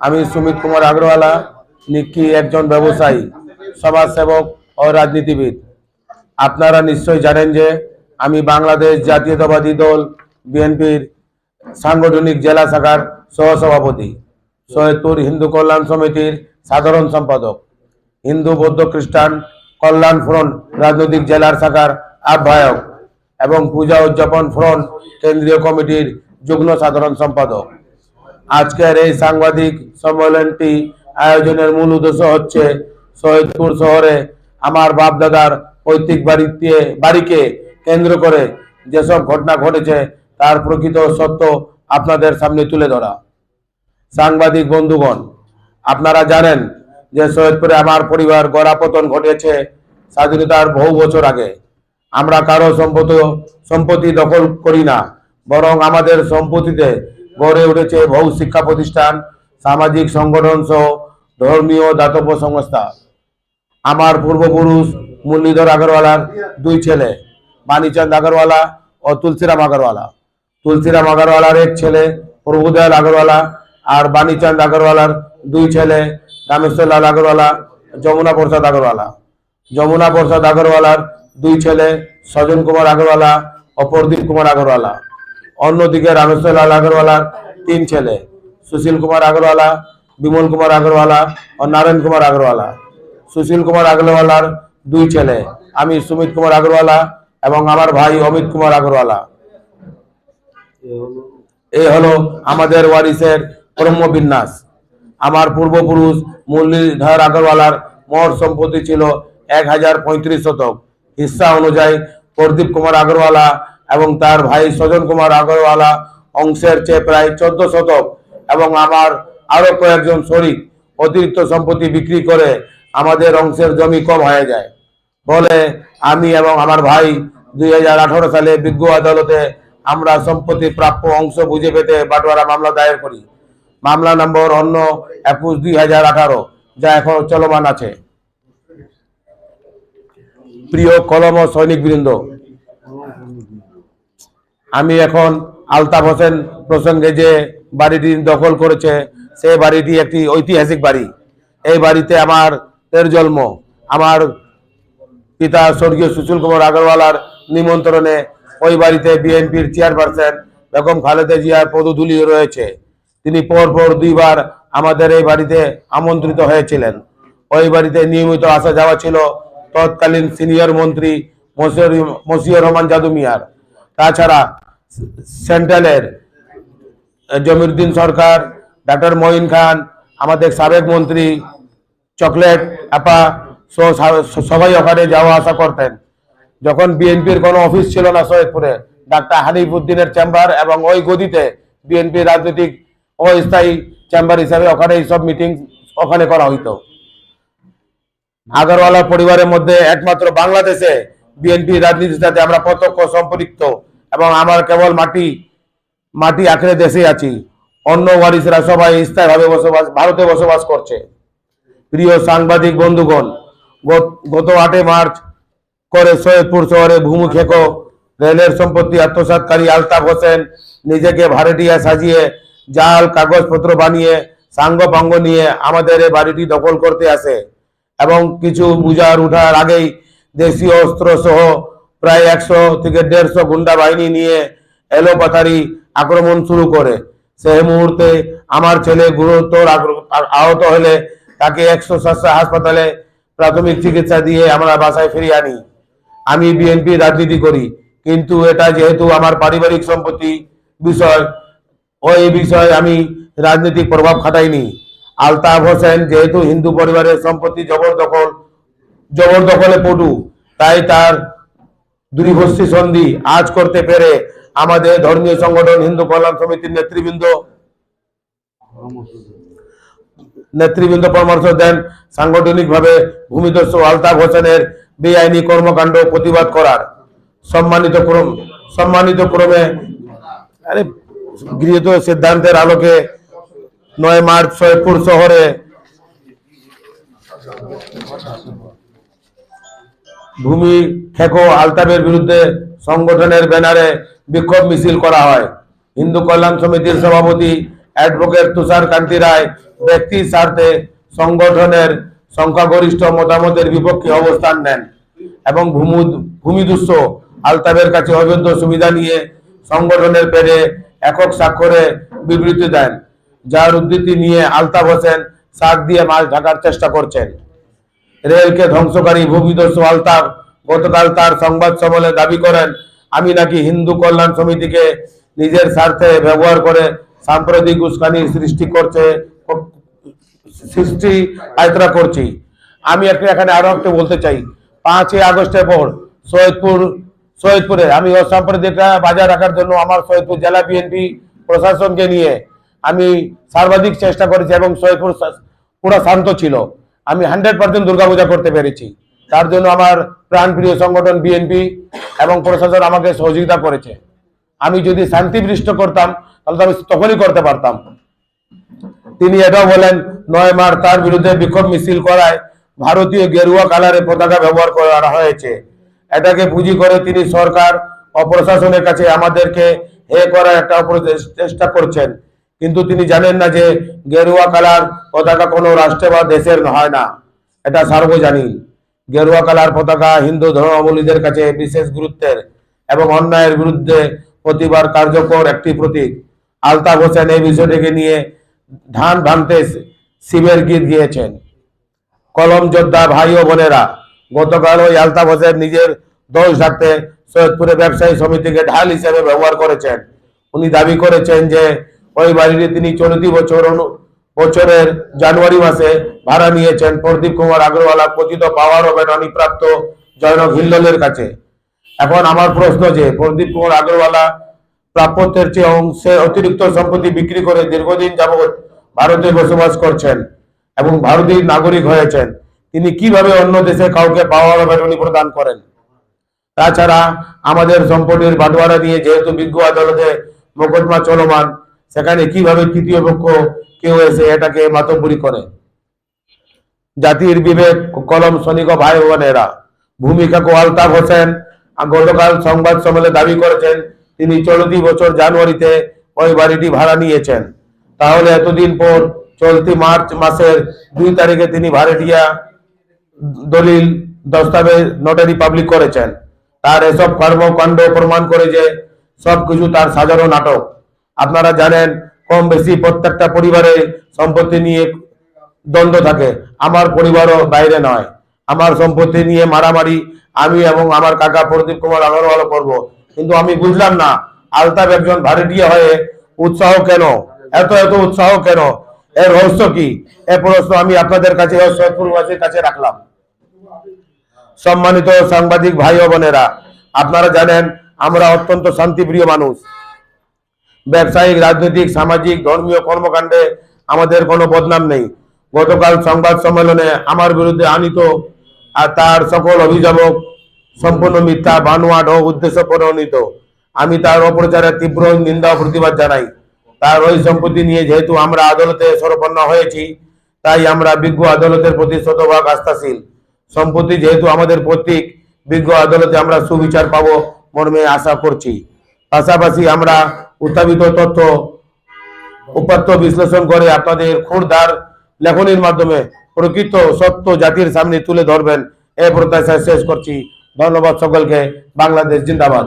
আমি সুমিত কুমার আগরওয়ালা, নিকি একজন ব্যবসায়ী, সমাজসেবক ও রাজনীতিবিদ। আপনারা নিশ্চয়ই জানেন যে আমি বাংলাদেশ জাতীয়তাবাদী দল বিএনপির সাংগঠনিক জেলা শাখার সহসভাপতি, সৈয়দপুর হিন্দু কল্যাণ সমিতির সাধারণ সম্পাদক, হিন্দু বৌদ্ধ খ্রিস্টান কল্যাণ ফ্রন্ট রাজনৈতিক জেলার শাখার আহ্বায়ক এবং পূজা উদযাপন ফ্রন্ট কেন্দ্রীয় কমিটির যুগ্ম সাধারণ সম্পাদক। আজকের এই সাংবাদিক সম্মেলনটি আয়োজনের মূল উদ্দেশ্য হচ্ছে সৈয়দপুর শহরে আমার বাপ দাদার পৈতৃক বাড়িতে, বাড়িকে কেন্দ্র করে যেসব ঘটনা ঘটেছে তার প্রকৃত সত্য আপনাদের সামনে তুলে ধরা। সাংবাদিক বন্ধুগণ, আপনারা জানেন যে সৈয়দপুরে আমার পরিবার গড়াপতন ঘটেছে স্বাধীনতার বহু বছর আগে। আমরা কারও সম্পত্তি সম্পত্তি দখল করি না, বরং আমাদের সম্পত্তিতে গড়ে উঠেছে বহু শিক্ষা প্রতিষ্ঠান, সামাজিক সংগঠন সহ ধর্মীয় দাতব্য সংস্থা। আমার পূর্বপুরুষ মুরলীধর আগরওয়ালার দুই ছেলে, বাণীচাঁদ আগরওয়ালা ও তুলসিরাম আগরওয়ালা। তুলসিরাম আগরওয়ালার এক ছেলে, প্রভুদয়াল আগরওয়ালা আর বাণীচাঁদ আগরওয়ালার দুই ছেলে রামেশ্বর লাল আগরওয়ালা, যমুনা প্রসাদ আগরওয়ালা। যমুনা প্রসাদ আগরওয়ালার দুই ছেলে সজন কুমার আগরওয়ালা ও প্রদীপ কুমার আগরওয়ালা। অন্যদিকে রামেশ্বর লাল আগরওয়ালার তিন ছেলে, সুশীল কুমার আগরওয়ালা, বিমল কুমার আগরওয়ালা ও নারায়ণ কুমার আগরওয়ালা। সুশীল কুমার আগরওয়ালার দুই ছেলে, আমি সুমিত কুমার আগরওয়ালা এবং আমার ভাই অমিত কুমার আগরওয়ালা। এই হলো আমাদের ওয়ারিসের ব্রহ্মবিন্যাস আমার পূর্বপুরুষ মুরলীধর আগরওয়ালার মোট সম্পত্তি ছিল এক হাজার পঁয়ত্রিশ শতক। হিস্সা অনুযায়ী প্রদীপ কুমার আগরওয়ালা এবং তার ভাই সজন কুমার আগরওয়ালা অংশের চেয়ে প্রায় চোদ্দ শতক এবং আমার আরও কয়েকজন শরিক অতিরিক্ত সম্পত্তি বিক্রি করে আমাদের অংশের জমি কম হয়ে যায়। বলে আমি এবং আমার ভাই দুই হাজার আঠারো সালে বিজ্ঞ আদালতে আমরা সম্পত্তি প্রাপ্য অংশ বুঝে পেতে বাটোয়ারা মামলা দায়ের করি। মামলা নম্বর অন্য একুশ দুই হাজার আঠারো, যা এখন চলমান আছে। প্রিয় কলম ও সৈনিক বৃন্দ আমি এখন আলতাফ হোসেন প্রসঙ্গে যে বাড়িটি দখল করেছে সেই বাড়িটি একটি ঐতিহাসিক বাড়ি। এই বাড়িতে আমার তের জন্ম। আমার পিতা স্বর্গীয় সুশীল কুমার আগরওয়ালার নিমন্ত্রণে ওই বাড়িতে বিএনপির চেয়ারপারসন বেগম খালেদা জিয়ার পদধূলি রয়েছে। তিনি পর পর দুইবার আমাদের এই বাড়িতে আমন্ত্রিত হয়েছিলেন। ওই বাড়িতে নিয়মিত আসা যাওয়া ছিল তৎকালীন সিনিয়র মন্ত্রী মশিউর রহমান জাদু মিয়ার। তাছাড়া সেন্ট্রালের জমিরুদ্দিন সরকার, ডাক্তার মঈন খান, আমাদের সাবেক মন্ত্রী, চকলেট সহ সবাই ওখানে যাওয়া আসা করতেন। যখন বিএনপির কোনো অফিস ছিল না সৈয়দপুরে, ডাক্তার হানিফ উদ্দিনের চেম্বার এবং ওই গদিতে বিএনপি রাজনৈতিক অস্থায়ী চেম্বার হিসাবে ওখানে এইসব মিটিং ওখানে করা হইতো। আগরওয়ালা পরিবারের মধ্যে একমাত্র বাংলাদেশে বিএনপি রাজনীতির সাথে আমরা প্রত্যক্ষ সম্পৃক্ত। এবং আমার কেবল মাটি মাটি আঁকড়ে দেশে আছি। অন্য ওয়ারিসরা সবাই স্থায়ীভাবে বসবাস, ভারতে বসবাস করছে। প্রিয় সাংবাদিক বন্ধুগণ, গত- আটে মার্চ করে সৈয়দপুর শহরে ভূমি খেকো রেলের সম্পত্তি আত্মসাৎকারী আলতাফ হোসেন নিজেকে ভাড়াটিয়া সাজিয়ে জাল, কাগজপত্র বানিয়ে সাঙ্গ পাঙ্গ নিয়ে আমাদের এই বাড়িটি দখল করতে আসে এবং কিছু বুঝার উঠার আগেই দেশীয় অস্ত্র সহ প্রায় একশো থেকে দেড়শো গুন্ডা বাহিনী নিয়ে এলোপাথারি আক্রমণ শুরু করে। সেই মুহূর্তে আমার ছেলে গুরুতর আহত হলে তাকে একশো সাতশো হাসপাতালে প্রাথমিক চিকিৎসা দিয়ে আমরা বাসায় ফিরিয়ে আনি। আমি বিএনপি রাজনীতি করি, কিন্তু এটা যেহেতু আমার পারিবারিক সম্পত্তি বিষয়, ওই বিষয়ে আমি রাজনৈতিক প্রভাব খাটাইনি। আলতাফ হোসেন যেহেতু হিন্দু পরিবারের সম্পত্তি জবরদখল জবরদখলে পটু, তাই তার দুরিভস্তি সন্ধি আজ করতে পেরে আমাদের ধর্মীয় সংগঠন হিন্দু কল্যাণ সমিতির নেতৃবৃন্দ নেতৃবৃন্দ পরামর্শ দেন, সাংগঠনিকভাবে ভূমিদস্যু আলতাফ হোসেনের বেআইনি কর্মকাণ্ড প্রতিবাদ করার। সম্মানিত ক্রম সম্মানিত ক্রমে আরে, গৃহীত সিদ্ধান্তের আলোকে নয় মার্চ সৈয়দপুর শহরে ভূমি খেকো আলতাফের বিরুদ্ধে সংগঠনের ব্যানারে বিক্ষোভ মিছিল করা হয়। হিন্দু কল্যাণ সমিতির সভাপতি অ্যাডভোকেট তুষার কান্তি রায় ব্যক্তির স্বার্থে সংগঠনের সংখ্যাগরিষ্ঠ মতামতের বিপক্ষে অবস্থান নেন এবং ভূমু- ভূমিদস্যু আলতাবের কাছে অবৈধ সুবিধা নিয়ে সংগঠনের পেরে একক স্বাক্ষরে বিবৃতি দেন, যার উদ্ধৃতি নিয়ে আলতাফ হোসেন শাক দিয়ে মাছ ঢাকার চেষ্টা করছেন। রেলকে ধ্বংসকারী ভূমিদস্যু আলতাফ গতকাল তার সংবাদ সম্মেলনে দাবি করেন, আমি নাকি হিন্দু কল্যাণ সমিতিকে নিজের স্বার্থে ব্যবহার করে সাম্প্রতিক উস্কানির সৃষ্টি করছে, সৃষ্টি আয়ত্রা করছি। আমি একটা এখানে আরও একটা বলতে চাই। পাঁচই আগস্টের পর সৈয়দপুর সৈয়দপুরে আমি অসাম্প্রদায়িকতা বাজার রাখার জন্য আমার সৈয়দপুর জেলা বিএনপি প্রশাসনকে নিয়ে আমি সর্বাধিক চেষ্টা করেছি এবং সৈয়দপুর পুরো শান্ত ছিল। আমি হান্ড্রেড পার্সেন্ট দুর্গাপূজা করতে পেরেছি। তার জন্য আমার প্রাণপ্রিয় সংগঠন বিএনপি এবং প্রশাসন আমাকে সহযোগিতা করেছে। আমি যদি শান্তি বৃষ্ট করতাম, তাহলে তো আমি তখনই করতে পারতাম। তিনি এটাও বলেন, নয় মার তার বিরুদ্ধে বিক্ষোভ মিছিল করায় ভারতীয় গেরুয়া কালারের পতাকা ব্যবহার করা হয়েছে। এটাকে পুঁজি করে তিনি সরকার ও প্রশাসনের কাছে আমাদেরকে হে করার একটা চেষ্টা করছেন। কিন্তু তিনি জানেন না যে গেরুয়া কালার পতাকা কোনো রাষ্ট্রে বা দেশের হয় না। এটা সার্বজনীন। গেরুয়া কালার পতাকা হিন্দু ধর্মাবলীদের কাছে বিশেষ গুরুত্বের এবং অন্যায়ের বিরুদ্ধে প্রতিবার কার্যকর একটি প্রতীক। আলতাফ হোসেন এই বিষয়টিকে নিয়ে ধান ভাঙতে শিবের গীত গিয়েছেন। কলম যোদ্ধা ভাই ও বোনেরা, গতকাল ওই আলতাফ হোসেন নিজের দোষ ঢাকতে সৈয়দপুরে ব্যবসায়ী সমিতিকে ঢাল হিসেবে ব্যবহার করেছেন। উনি দাবি করেছেন যে ওই বাড়িটি তিনি চলতি বছর বছরের জানুয়ারি মাসে ভাড়া নিয়েছেন প্রদীপ কুমার আগরওয়ালা কথিত পাওয়ার ও বেটনি প্রাপ্ত জয়নক হিল্লোলের কাছে। এখন আমার প্রশ্ন যে, প্রদীপ কুমার আগরওয়ালা প্রাপ্যতের চেয়ে অংশে অতিরিক্ত সম্পত্তি বিক্রি করে দীর্ঘদিন যাবৎ ভারতে বসবাস করছেন এবং ভারতীয় নাগরিক হয়েছেন, তিনি কীভাবে অন্য দেশে কাউকে পাওয়ার বেতনি প্রদান করেন? তাছাড়া আমাদের সম্পত্তির বাটোয়ারা নিয়ে যেহেতু বিজ্ঞ আদালতে মোকদ্দমা চলমান সেখানে কীভাবে তৃতীয় পক্ষ কেউ এসে এটাকে মাতব্বরি করে? জাতির বিবেক, কলম সনিক ভাই বোনেরা ভূমিকা আলতাফ হোসেন। গতকাল সংবাদ সম্মেলনে দাবি করেছেন, তিনি চলতি বছর জানুয়ারিতে ওই বাড়িটি ভাড়া নিয়েছেন। তাহলে এতদিন পর চলতি মার্চ মাসের দুই তারিখে তিনি ভাড়াটিয়া দলিল, দস্তাবেজ নোটারি পাবলিক করেছেন। তার এসব কর্মকাণ্ড প্রমাণ করে যে সবকিছু তার সাজানো নাটক। আপনারা জানেন, কম বেশি প্রত্যেকটা পরিবারে সম্পত্তি নিয়ে দ্বন্দ্ব থাকে। আমার পরিবারও বাইরে নয়। আমার সম্পত্তি নিয়ে মারামারি আমি এবং আমার কাকা প্রদীপ কুমার আগরওয়াল করব। কিন্তু আমি বুঝলাম না, আলতাফ একজন ভাড়াটিয়া হয়ে উৎসাহ কেন? এত এত উৎসাহ কেন? এর রহস্য কি? এ প্রশ্ন আমি আপনাদের কাছে ও সৈয়দপুরবাসীর কাছে রাখলাম। সম্মানিত সাংবাদিক ভাই ও বোনেরা, আপনারা জানেন, আমরা অত্যন্ত শান্তিপ্রিয় মানুষ। ব্যবসায়িক রাজনৈতিক, সামাজিক, ধর্মীয় কর্মকাণ্ডে আমাদের কোনো বদনাম নেই। গতকাল সংবাদ সম্মেলনে আমার বিরুদ্ধে আনিত আর তার সকল অভিযোগ সম্পূর্ণ মিথ্যা, বানোয়াট ও উদ্দেশ্য প্রণীত। আমি তার অপপ্রচারের তীব্র নিন্দা ও প্রতিবাদ জানাই। তার ওই সম্পত্তি নিয়ে যেহেতু আমরা আদালতে সরপন্ন হয়েছি, তাই আমরা বিজ্ঞ আদালতের প্রতি শতভাগ আস্থাশীল। সম্পত্তি যেহেতু আমাদের প্রতীক, বিজ্ঞ আদালতে আমরা সুবিচার পাবো মর্মে আশা করছি। পাশাপাশি আমরা উত্থাপিত তথ্য উপাত্ত বিশ্লেষণ করে আপনাদের ক্ষুরধার লেখনির মাধ্যমে প্রকৃত সত্য জাতির সামনে তুলে ধরবেন। এ প্রত্যাশা শেষ করছি। ধন্যবাদ সকলকে। বাংলাদেশ জিন্দাবাদ।